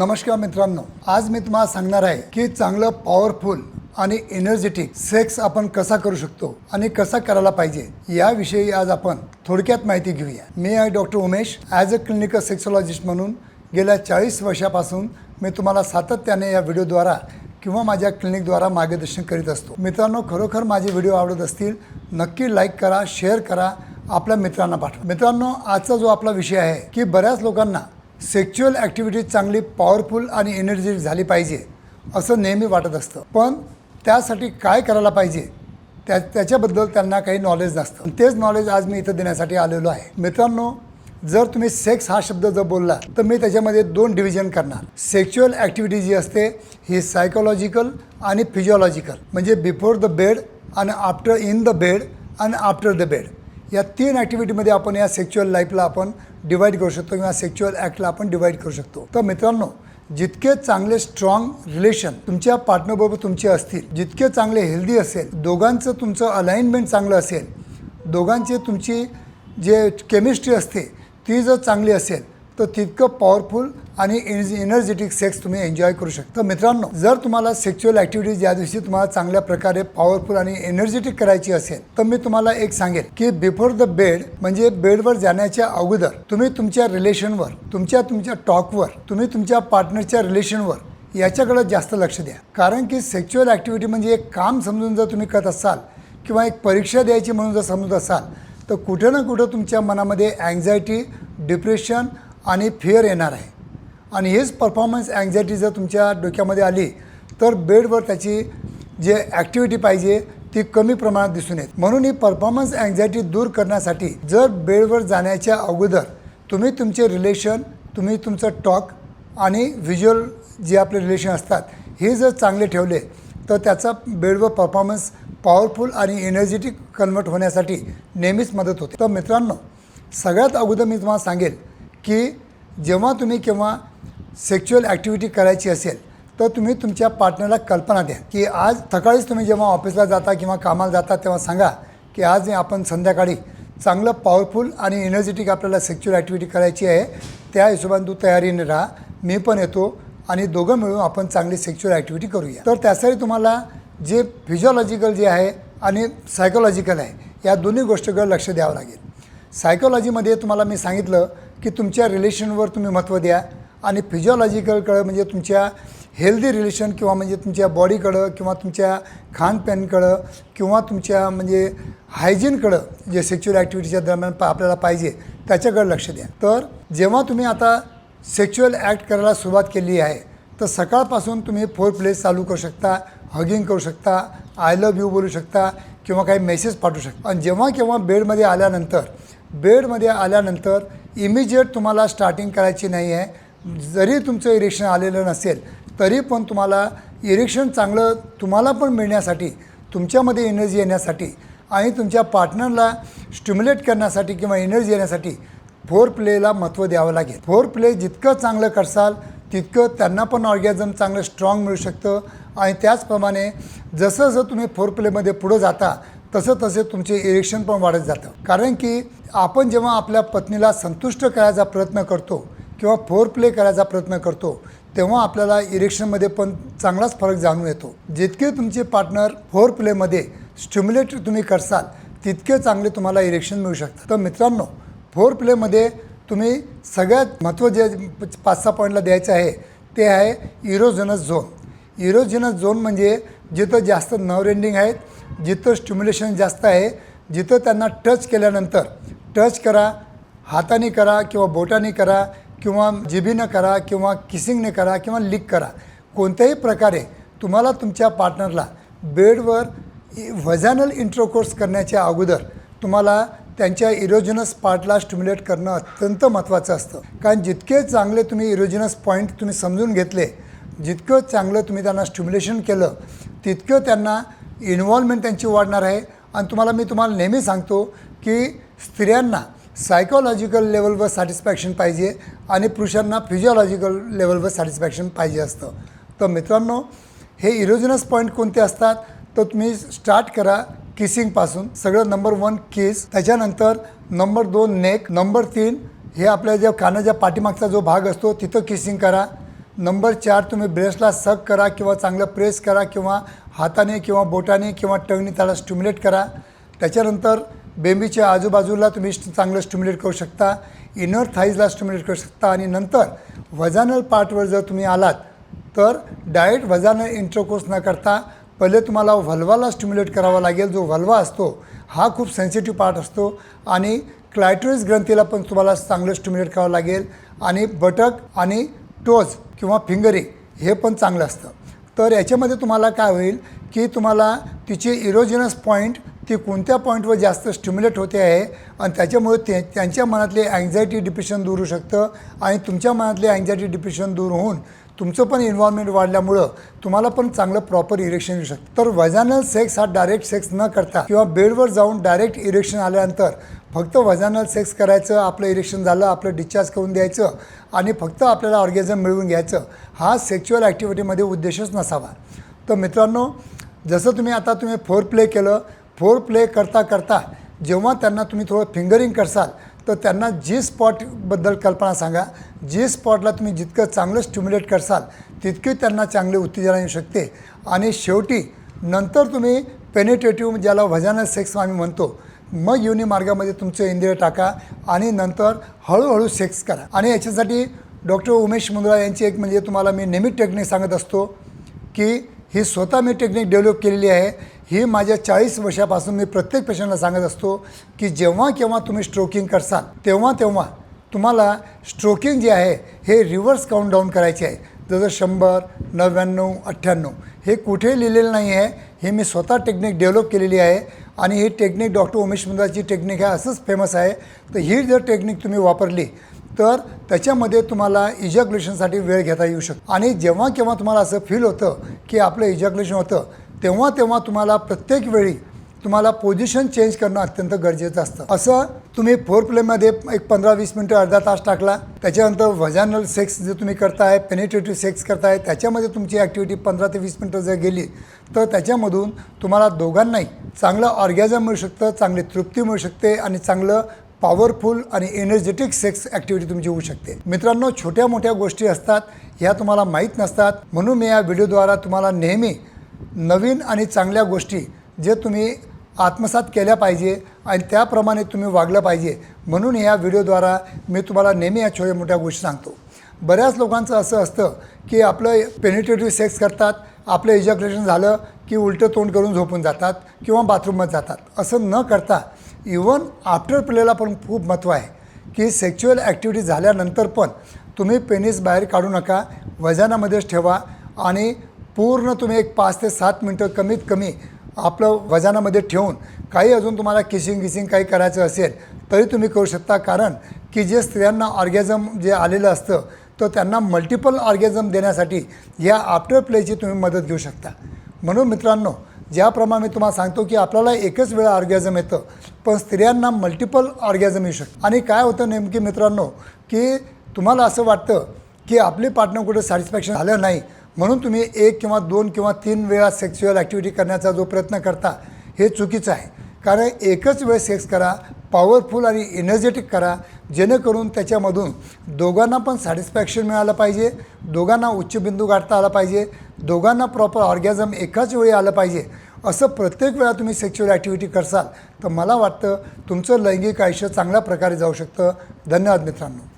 नमस्कार मित्रांनो आज मी तुम्हाला सांगणार आहे की चांगलं पॉवरफुल आणि एनर्जेटिक सेक्स आपण कसा करू शकतो आणि कसा करायला पाहिजे याविषयी आज आपण थोडक्यात माहिती घेऊया. मी आहे doctor Umesh as a clinical sexologist म्हणून गेल्या चाळीस वर्षापासून मी तुम्हाला सातत्याने या व्हिडिओद्वारा किंवा माझ्या क्लिनिकद्वारा मार्गदर्शन करीत असतो. मित्रांनो खरोखर माझे व्हिडिओ आवडत असतील नक्की लाईक करा शेअर करा आपल्या मित्रांना पाठवा. मित्रांनो आजचा जो आपला विषय आहे की बऱ्याच लोकांना सेक्च्युअल ॲक्टिव्हिटी चांगली पॉवरफुल आणि एनर्जेटिक झाली पाहिजे असं नेहमी वाटत असतं. पण त्यासाठी काय करायला पाहिजे? त्या त्याच्याबद्दल त्यांना काही नॉलेज नसतं. तेच नॉलेज आज मी इथं देण्यासाठी आलेलो आहे. मित्रांनो जर तुम्ही सेक्स हा शब्द जर बोलला तर मी त्याच्यामध्ये दोन डिव्हिजन करणार. सेक्च्युअल ॲक्टिव्हिटी जी असते ही सायकोलॉजिकल आणि फिजिओलॉजिकल म्हणजे बिफोर द बेड आणि आफ्टर इन द बेड आणि आफ्टर द बेड या तीन ॲक्टिव्हिटीमध्ये आपण या सेक्च्युअल लाईफला आपण डिवाईड करू शकतो किंवा सेक्च्युअल ॲक्टला आपण डिवाईड करू शकतो. तर मित्रांनो जितके चांगले स्ट्रॉंग रिलेशन तुमच्या पार्टनरबरोबर तुमचे असतील जितके चांगले हेल्दी असेल दोघांचं तुमचं अलाइनमेंट चांगलं असेल दोघांची तुमची जे केमिस्ट्री असते ती जर चांगली असेल तर तितकं पॉवरफुल आणि एनर्जेटिक सेक्स तुम्ही एन्जॉय करू शकता. मित्रांनो जर तुम्हाला सेक्च्युअल ऍक्टिव्हिटीज या दिवशी तुम्हाला चांगल्या प्रकारे पॉवरफुल आणि एनर्जेटिक करायची असेल तर मी तुम्हाला एक सांगेल की बिफोर द बेड म्हणजे बेडवर जाण्याच्या अगोदर तुम्ही तुमच्या रिलेशनवर तुमच्या तुमच्या टॉकवर तुम्ही तुमच्या पार्टनरच्या रिलेशनवर याच्याकडे जास्त लक्ष द्या. कारण की सेक्च्युअल ॲक्टिव्हिटी म्हणजे एक काम समजून जर तुम्ही करत असाल किंवा एक परीक्षा द्यायची म्हणून जर समजत असाल तर कुठं ना कुठं तुमच्या मनामध्ये अँझायटी डिप्रेशन आणि फिअर येणार आहे. आणि हेच परफॉर्मन्स अँझायटी जर तुमच्या डोक्यामध्ये आली तर बेडवर त्याची जे ॲक्टिव्हिटी पाहिजे ती कमी प्रमाणात दिसून येत. म्हणून ही परफॉर्मन्स अँझायटी दूर करण्यासाठी जर बेडवर जाण्याच्या अगोदर तुम्ही तुमचे रिलेशन तुम्ही तुमचं टॉक आणि व्हिज्युअल जे आपले रिलेशन असतात हे जर चांगले ठेवले तर त्याचा बेडवर परफॉर्मन्स पॉवरफुल आणि एनर्जेटिक कन्वर्ट होण्यासाठी नेहमीच मदत होते. तर मित्रांनो सगळ्यात अगोदर मी तुम्हाला सांगेल की जेव्हा तुम्ही केव्हा सेक्च्युअल ॲक्टिव्हिटी करायची असेल तर तुम्ही तुमच्या पार्टनरला कल्पना द्या की आज सकाळीच तुम्ही जेव्हा ऑफिसला जाता किंवा कामाला जाता तेव्हा सांगा की आज आपण संध्याकाळी चांगलं पॉवरफुल आणि एनर्जेटिक आपल्याला सेक्च्युअल ॲक्टिव्हिटी करायची आहे. त्या हिशोबाने तू तयारीने राहा. मी पण येतो आणि दोघं मिळून आपण चांगली सेक्च्युअल ॲक्टिव्हिटी करूया. तर त्यासाठी तुम्हाला जे फिजिओलॉजिकल जे आहे आणि सायकोलॉजिकल आहे या दोन्ही गोष्टीकडे लक्ष द्यावं लागेल. सायकोलॉजीमध्ये तुम्हाला मी सांगितलं की तुमच्या रिलेशनवर तुम्ही महत्त्व द्या आणि फिजिओलॉजिकलकडं म्हणजे तुमच्या हेल्दी रिलेशन किंवा म्हणजे तुमच्या बॉडीकडं किंवा तुमच्या खानपानकडं किंवा तुमच्या म्हणजे हायजीनकडं जे सेक्च्युअल ॲक्टिव्हिटीच्या दरम्यान पा आपल्याला पाहिजे त्याच्याकडे लक्ष द्या. तर जेव्हा तुम्ही आता सेक्च्युअल ॲक्ट करायला सुरुवात केली आहे तर सकाळपासून तुम्ही फोर प्लेस चालू करू शकता हगिंग करू शकता आय लव यू बोलू शकता किंवा काही मेसेज पाठवू शकता. आणि जेव्हा केव्हा बेडमध्ये आल्यानंतर बेडमध्ये आल्यानंतर इमिजिएट तुम्हाला स्टार्टिंग करायची नाही आहे. जरी तुमचं इरेक्शन आलेलं नसेल तरी पण तुम्हाला इरेक्शन चांगलं तुम्हाला पण मिळण्यासाठी तुमच्यामध्ये एनर्जी येण्यासाठी आणि तुमच्या पार्टनरला स्टिम्युलेट करण्यासाठी किंवा एनर्जी येण्यासाठी फोर प्लेला महत्त्व द्यावं लागेल. फोर प्ले जितकं चांगलं करसाल तितकं त्यांना पण ऑर्गॅझम चांगलं स्ट्रॉंग मिळू शकतं. आणि त्याचप्रमाणे जसं जसं तुम्ही फोर प्लेमध्ये पुढं जाता तसं तसे तुमचे इरेक्शन पण वाढत जातं. कारण की आपण जेव्हा आपल्या पत्नीला संतुष्ट करायचा प्रयत्न करतो किंवा फोर प्ले करायचा प्रयत्न करतो तेव्हा आपल्याला इरेक्शनमध्ये पण चांगलाच फरक जाणून येतो. जितके तुमचे पार्टनर फोर प्लेमध्ये स्टिम्युलेट तुम्ही करसाल तितके चांगले तुम्हाला इरेक्शन मिळू शकतं तर मित्रांनो फोर प्लेमध्ये तुम्ही सगळ्यात महत्त्व जे पाच सहा पॉईंटला द्यायचं आहे ते आहे इरोजनस झोन इरोजनस झोन म्हणजे जिथं जास्त नर्व एंडिंग आहेत जिथं स्टिम्युलेशन जास्त आहे जिथं त्यांना टच केल्यानंतर टच करा हाताने करा किंवा बोटाने करा किंवा जिबीनं करा किंवा किसिंगने करा किंवा लिक करा. कोणत्याही प्रकारे तुम्हाला तुमच्या पार्टनरला बेडवर वझॅनल इंट्रोकोर्स करण्याच्या अगोदर तुम्हाला त्यांच्या इरोजिनस पार्टला स्टिम्युलेट करणं अत्यंत महत्त्वाचं असतं. कारण जितके चांगले तुम्ही इरोजिनस पॉईंट तुम्ही समजून घेतले जितकं चांगलं तुम्ही त्यांना स्टिम्युलेशन केलं तितकं त्यांना इन्व्हॉल्वमेंट त्यांची वाढणार आहे. आणि तुम्हाला मी तुम्हाला नेहमी सांगतो की स्त्रियांना सायकोलॉजिकल लेवलवर सॅटिस्फॅक्शन पाहिजे आणि पुरुषांना फिजिओलॉजिकल लेवलवर सॅटिस्फॅक्शन पाहिजे असतं. तर मित्रांनो हे इरोजिनस पॉईंट कोणते असतात? तर तुम्ही स्टार्ट करा किसिंगपासून सगळं नंबर वन किस त्याच्यानंतर नंबर दोन नेक नंबर तीन हे आपल्या ज्या कानाच्या पाठीमागचा जो भाग असतो तिथं किसिंग करा. नंबर चार तुम्ही ब्रेसला सक करा किंवा चांगलं प्रेस करा किंवा हाताने किंवा बोटाने किंवा टंगने त्याला स्टिम्युलेट करा. त्याच्यानंतर बेंबीच्या आजूबाजूला तुम्ही चांगलं स्टिम्युलेट करू शकता. इनर थाईजला स्टिम्युलेट करू शकता. आणि नंतर वजानल पार्टवर जर तुम्ही आलात तर डायरेक्ट वजानल इंटरकोर्स न करता पहिले तुम्हाला व्हल्वाला स्टिम्युलेट करावा लागेल. जो व्हल्वा असतो हा खूप सेन्सिटिव्ह पार्ट असतो. आणि क्लायट्रोइस ग्रंथीला पण तुम्हाला चांगलं स्टिम्युलेट करावं लागेल. आणि बटक आणि टोज किंवा फिंगरिंग हे पण चांगलं असतं. तर याच्यामध्ये तुम्हाला काय होईल की तुम्हाला तिचे इरोजिनस पॉईंट ती कोणत्या पॉईंटवर जास्त स्टिम्युलेट होते आहे आणि त्याच्यामुळे ते त्यांच्या मनातले अँझायटी डिप्रेशन दूर होऊ शकतं आणि तुमच्या मनातले अँझायटी डिप्रेशन दूर होऊन तुमचं पण इन्व्हॉल्वमेंट वाढल्यामुळं तुम्हाला पण चांगलं प्रॉपर इरेक्शन येऊ शकतं. तर वजानल सेक्स हा डायरेक्ट सेक्स न करता किंवा बेडवर जाऊन डायरेक्ट इरेक्शन आल्यानंतर फक्त वजानल सेक्स करायचं आपलं इरेक्शन झालं आपलं डिस्चार्ज करून द्यायचं आणि फक्त आपल्याला ऑर्गेझम मिळवून घ्यायचं हा सेक्च्युअल ॲक्टिव्हिटीमध्ये उद्देशच नसावा. तर मित्रांनो जसं तुम्ही आता तुम्ही फोर प्ले केलं फोर प्ले करता करता जेव्हा त्यांना तुम्ही थोडं फिंगरिंग करसाल तर त्यांना जी स्पॉटबद्दल कल्पना सांगा. जी स्पॉटला तुम्ही जितकं चांगलं स्टिम्युलेट करसाल तितकी त्यांना चांगले उत्तेजना येऊ शकते. आणि शेवटी नंतर तुम्ही पेनिटेटिव्ह ज्याला वजानल सेक्स आम्ही म्हणतो मग योनी मार्गामध्ये तुमचं इंद्रिय टाका आणि नंतर हळूहळू सेक्स करा. आणि याच्यासाठी डॉक्टर उमेश मुंद्रा यांची एक म्हणजे तुम्हाला मी नेहमी टेक्निक सांगत असतो की ही स्वतः मी टेक्निक डेव्हलप केलेली आहे. ही माझ्या चाळीस वर्षापासून मी प्रत्येक पेशंटला सांगत असतो की जेव्हा केव्हा तुम्ही स्ट्रोकिंग करसाल तेव्हा तेव्हा तुम्हाला स्ट्रोकिंग जे आहे हे रिव्हर्स काउंट डाऊन करायचे आहे. जसं शंभर नव्याण्णव अठ्ठ्याण्णव हे कुठेही लिहिलेलं नाही आहे हे मी स्वतः टेक्निक डेव्हलप केलेली आहे. आणि ही टेक्निक डॉक्टर उमेश मुंदाची टेक्निक आहे असंच फेमस आहे. तर ही जर टेक्निक तुम्ही वापरली तर त्याच्यामध्ये तुम्हाला इजॅक्युलेशनसाठी वेळ घेता येऊ शकतो. आणि जेव्हा केव्हा तुम्हाला असं फील होतं की आपलं इजॅक्युलेशन होतं तेव्हा तेव्हा तुम्हाला प्रत्येक वेळी तुम्हाला पोझिशन चेंज करणं अत्यंत गरजेचं असतं. असं तुम्ही फोर प्लेमध्ये एक पंधरा वीस मिनटं अर्धा तास टाकला त्याच्यानंतर व्हजॅनल सेक्स जे तुम्ही करताय पेनिट्रेटिव्ह सेक्स करताय त्याच्यामध्ये तुमची ॲक्टिव्हिटी पंधरा ते वीस मिनटं जर गेली तर त्याच्यामधून तुम्हाला दोघांनाही चांगलं ऑर्गॅझम मिळू शकतं चांगली तृप्ती मिळू शकते आणि चांगलं पॉवरफुल आणि एनर्जेटिक सेक्स ॲक्टिव्हिटी तुमची होऊ शकते. मित्रांनो छोट्या मोठ्या गोष्टी असतात ह्या तुम्हाला माहीत नसतात. म्हणून मी या व्हिडिओद्वारा तुम्हाला नेहमी नवीन आणि चांगल्या गोष्टी जे तुम्ही आत्मसात केल्या पाहिजे आणि त्याप्रमाणे तुम्ही वागलं पाहिजे. म्हणून या व्हिडिओद्वारा मी तुम्हाला नेहमी या छोट्या मोठ्या गोष्टी सांगतो. बऱ्याच लोकांचं असं असतं की आपलं पेनिटेटिव्ह सेक्स करतात आपलं इजॅक्युलेशन झालं की उलटं तोंड करून झोपून जातात किंवा बाथरूममध्ये जातात. असं न करता इवन आफ्टर प्लेला पण खूप महत्त्व आहे की सेक्च्युअल ॲक्टिव्हिटी झाल्यानंतर पण तुम्ही पेनिस बाहेर काढू नका वजनामध्येच ठेवा आणि पूर्ण तुम्ही एक पाच ते सात मिनटं कमीत कमी आपलं वजनामध्ये ठेवून काही अजून तुम्हाला किसिंग किसिंग काही करायचं असेल तरी तुम्ही करू शकता. कारण की जे स्त्रियांना ऑर्गॅझम जे आलेलं असतं तर त्यांना मल्टिपल ऑर्गॅझम देण्यासाठी या आफ्टर प्लेची तुम्ही मदत घेऊ शकता. म्हणून मित्रांनो ज्याप्रमाणे मी तुम्हाला सांगतो की आपल्याला एकच वेळा ऑर्गॅझम येतं पण स्त्रियांना मल्टिपल ऑर्गॅझम येऊ शकतं. आणि काय होतं नेमकी मित्रांनो की तुम्हाला असं वाटतं की आपले पार्टनर कुठे सॅटिस्फॅक्शन झालं नाही म्हणून तुम्ही एक किंवा दोन किंवा तीन वेळा सेक्च्युअल ॲक्टिव्हिटी करण्याचा जो प्रयत्न करता हे चुकीचं आहे. कारण एकच वेळ सेक्स करा पॉवरफुल आणि एनर्जेटिक करा जेणेकरून त्याच्यामधून दोघांना पण सॅटिस्फॅक्शन मिळालं पाहिजे दोघांना उच्चबिंदू गाठता आला पाहिजे दोघांना प्रॉपर ऑर्गॅझम एकाच वेळी आलं पाहिजे. असं प्रत्येक वेळा तुम्ही सेक्च्युअल ॲक्टिव्हिटी करसाल तर मला वाटतं तुमचं लैंगिक आयुष्य चांगल्या प्रकारे जाऊ शकतं. धन्यवाद मित्रांनो.